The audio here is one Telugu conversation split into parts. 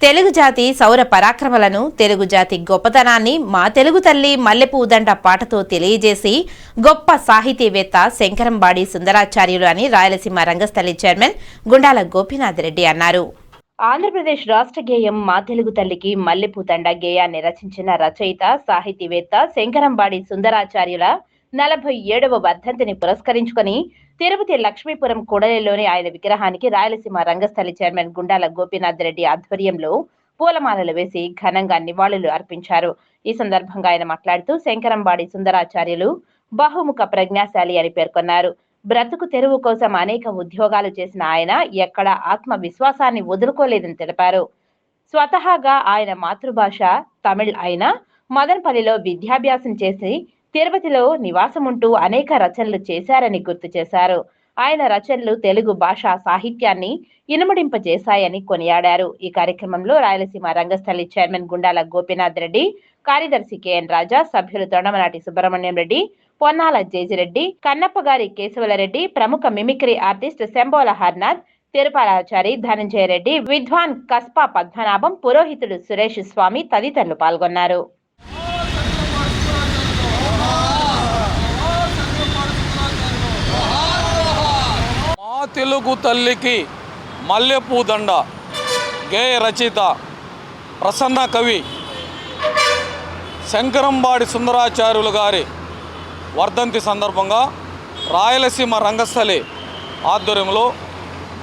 తెలుగు జాతి సౌర పరాక్రమలను తెలుగు జాతి గొప్పతనాన్ని మా తెలుగు తల్లి మల్లెపూదండ పాటతో తెలియజేసి గొప్ప సాహితీవేత్త శంకరంబాడి సుందరాచార్యులు అని రాయలసీమ రంగస్థలి చైర్మన్ గుండాల గోపీనాథ్ రెడ్డి అన్నారు. ఆంధ్రప్రదేశ్ రాష్ట్ర గేయం మా తెలుగు తల్లికి మల్లెపూతండ గేయాన్ని రచించిన రచయిత సాహితీవేత్త శంకరంబాడి సుందరాచార్యుల నలభై ఏడవ వర్ధంతిని పురస్కరించుకొని తిరుపతి లక్ష్మీపురం కూడలిలోని ఆయన విగ్రహానికి రాయలసీమ రంగస్థలి చైర్మన్ గుండాల గోపీనాథ్ రెడ్డి ఆధ్వర్యంలో పూలమాలలు వేసి ఘనంగా నివాళులు అర్పించారు. ఈ సందర్భంగా ఆయన మాట్లాడుతూ శంకరంబాడి సుందరాచార్యులు బహుముఖ ప్రజ్ఞాశాలి అని పేర్కొన్నారు. బ్రతుకు తెరువు కోసం అనేక ఉద్యోగాలు చేసిన ఆయన ఎక్కడ ఆత్మవిశ్వాసాన్ని వదులుకోలేదని తెలిపారు. స్వతహాగా ఆయన మాతృభాష తమిళ్ అయినా మదనపల్లిలో విద్యాభ్యాసం చేసి తిరుపతిలో నివాసముంటూ అనేక రచనలు చేశారని గుర్తు చేశారు. ఆయన రచనలు తెలుగు భాషా సాహిత్యాన్ని ఇనుమడింపజేశాయని కొనియాడారు. ఈ కార్యక్రమంలో రాయలసీమ రంగస్థలి చైర్మన్ గుండాల గోపీనాథ్ రెడ్డి కార్యదర్శి కెఎన్ రాజా సభ్యులు తొండమనాటి సుబ్రహ్మణ్యం రెడ్డి పొన్నాల జేజిరెడ్డి కన్నప్పగారి కేశవలరెడ్డి ప్రముఖ మిమిక్రీ ఆర్టిస్ట్ శంబోల హర్నాథ్ తిరుపాలాచారి ధనంజయ రెడ్డి విద్వాన్ కస్పా పద్మనాభం పురోహితుడు సురేష్ స్వామి తదితరులు పాల్గొన్నారు మా తెలుగు తల్లికి మల్లెపూదండ. గేయ రచయిత ప్రసన్న కవి శంకరంబాడి సుందరాచార్యులు గారి వర్ధంతి సందర్భంగా రాయలసీమ రంగస్థలి ఆధ్వర్యంలో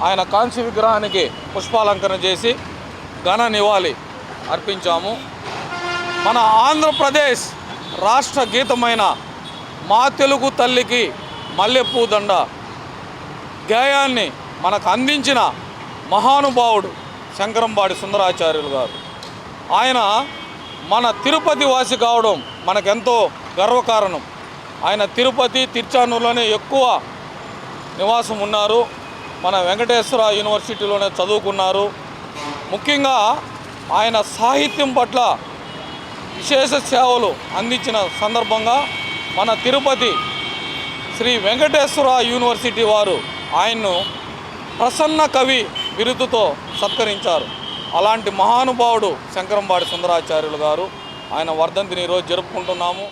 ఆయన కాంస్య విగ్రహానికి పుష్పాలంకరణ చేసి ఘన నివాళి అర్పించాము. మన ఆంధ్రప్రదేశ్ రాష్ట్ర గీతమైన మా తెలుగు తల్లికి మల్లెపూదండ గేయాన్ని మనకు అందించిన మహానుభావుడు శంకరంబాడి సుందరాచార్యులు గారు. ఆయన మన తిరుపతి వాసి కావడం మనకెంతో గర్వకారణం. ఆయన తిరుపతి తిరుచానూరులోనే ఎక్కువ నివాసం ఉన్నారు. మన వెంకటేశ్వర యూనివర్సిటీలోనే చదువుకున్నారు. ముఖ్యంగా ఆయన సాహిత్యం పట్ల విశేష సేవలు అందించిన సందర్భంగా మన తిరుపతి శ్రీ వెంకటేశ్వర యూనివర్సిటీ వారు ఆయన్ను ప్రసన్న కవి బిరుదుతో సత్కరించారు. అలాంటి మహానుభావుడు శంకరంబాడి సుందరాచార్యులు గారు ఆయన వర్ధంతిని ఈరోజు జరుపుకుంటున్నాము.